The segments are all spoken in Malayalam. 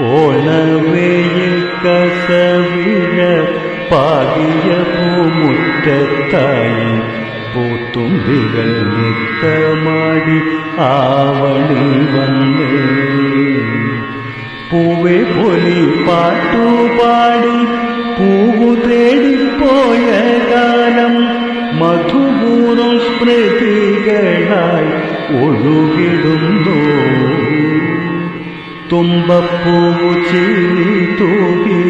ഓണവെയിൽ കസവിഴ പാകിയ പൂമുറ്റത്തായി പൂത്തുമ്പികൾ നിത്തമാടി ആവണി വന്നേ. പൂവെ പൊലി പാട്ടുപാടി പൂവു തേടിപ്പോയ കാലം മധുപൂർവം സ്മൃതികളായി ഒഴുകിടുന്നു. തുമ്പപ്പൂവു ചിരി തൂകി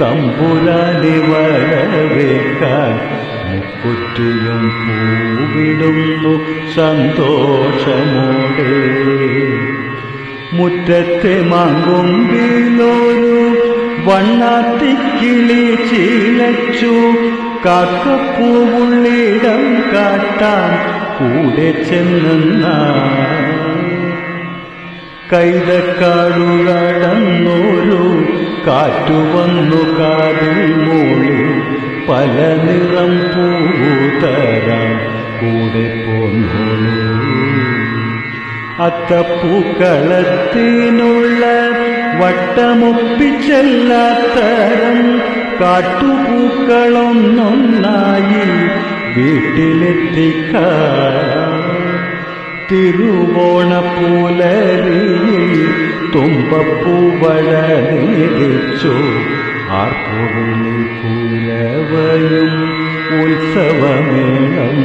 തമ്പുരാനെ വരവേക്കാൻ മുക്കുറ്റിയും പൂവിടുന്നു സന്തോഷമോടെ. മുറ്റത്തെ മാങ്കൊമ്പിലൊരു വണ്ണാത്തിക്കിളി ചീലച്ചു. കാക്കപ്പൂവുള്ളിടം കാട്ടാൻ കൂടെ ചെന്നാ കൈതക്കാടുകടന്നൊരു കാറ്റു വന്നു കാതിൽ മൂളി പല നിറം പൂതരം കൂടെ പോന്നു. അത്തപ്പൂക്കളത്തിനുള്ള വട്ടമൊപ്പിച്ചെല്ലാത്തരം കാട്ടുപൂക്കളൊന്നൊന്നായി വീട്ടിലെത്തിക്കാം. തിരുവോണപ്പൂലരിയിൽ തുമ്പപ്പൂവഴ നീടിച്ചു ആർപ്പുവിളി പൂരവയും ഉത്സവമേളം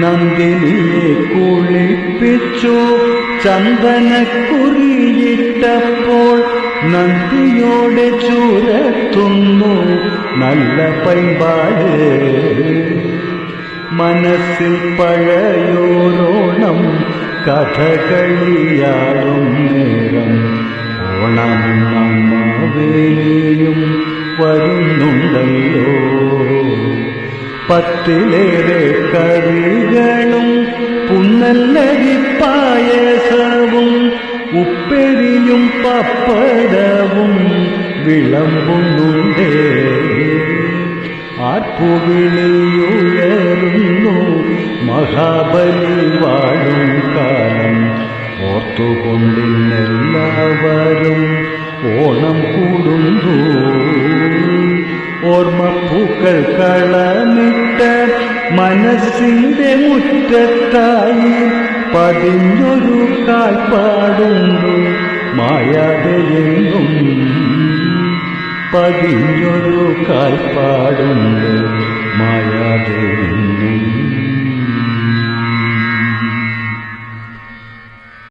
നന്ദിനിയെ കുളിപ്പിച്ചു ചന്ദനക്കുറിയിട്ടപ്പോൾ നന്ദിയോടെ ചുരത്തുന്നു നല്ല പൈമ്പാട് മനസ്സിൽ പഴയോരോണം കഥകളിയാടും നേരം. ഓണമാവേലിയും വരുന്നുണ്ടല്ലോ. പത്തിലേറെ കറികളും പുന്നല്ലരി പായസവും ഉപ്പെരിയും പപ്പടവും വിളമ്പുന്നുണ്ടേ. ആർപ്പുവിളിയുയരുന്നു മഹാബലി വാഴും ഓർത്തുകൊണ്ടിന്നെല്ലാവരും ഓണം കൂടുന്നു. ഓർമ്മപ്പൂക്കൾ കളമിട്ട് മനസ്സിന്റെ മുറ്റത്തായി പതിഞ്ഞൊരു കാൽപ്പാടുന്നു മായാതെയെന്നും പതിഞ്ഞൊരു കാൽപ്പാടുന്നു മായാതെയെങ്ങും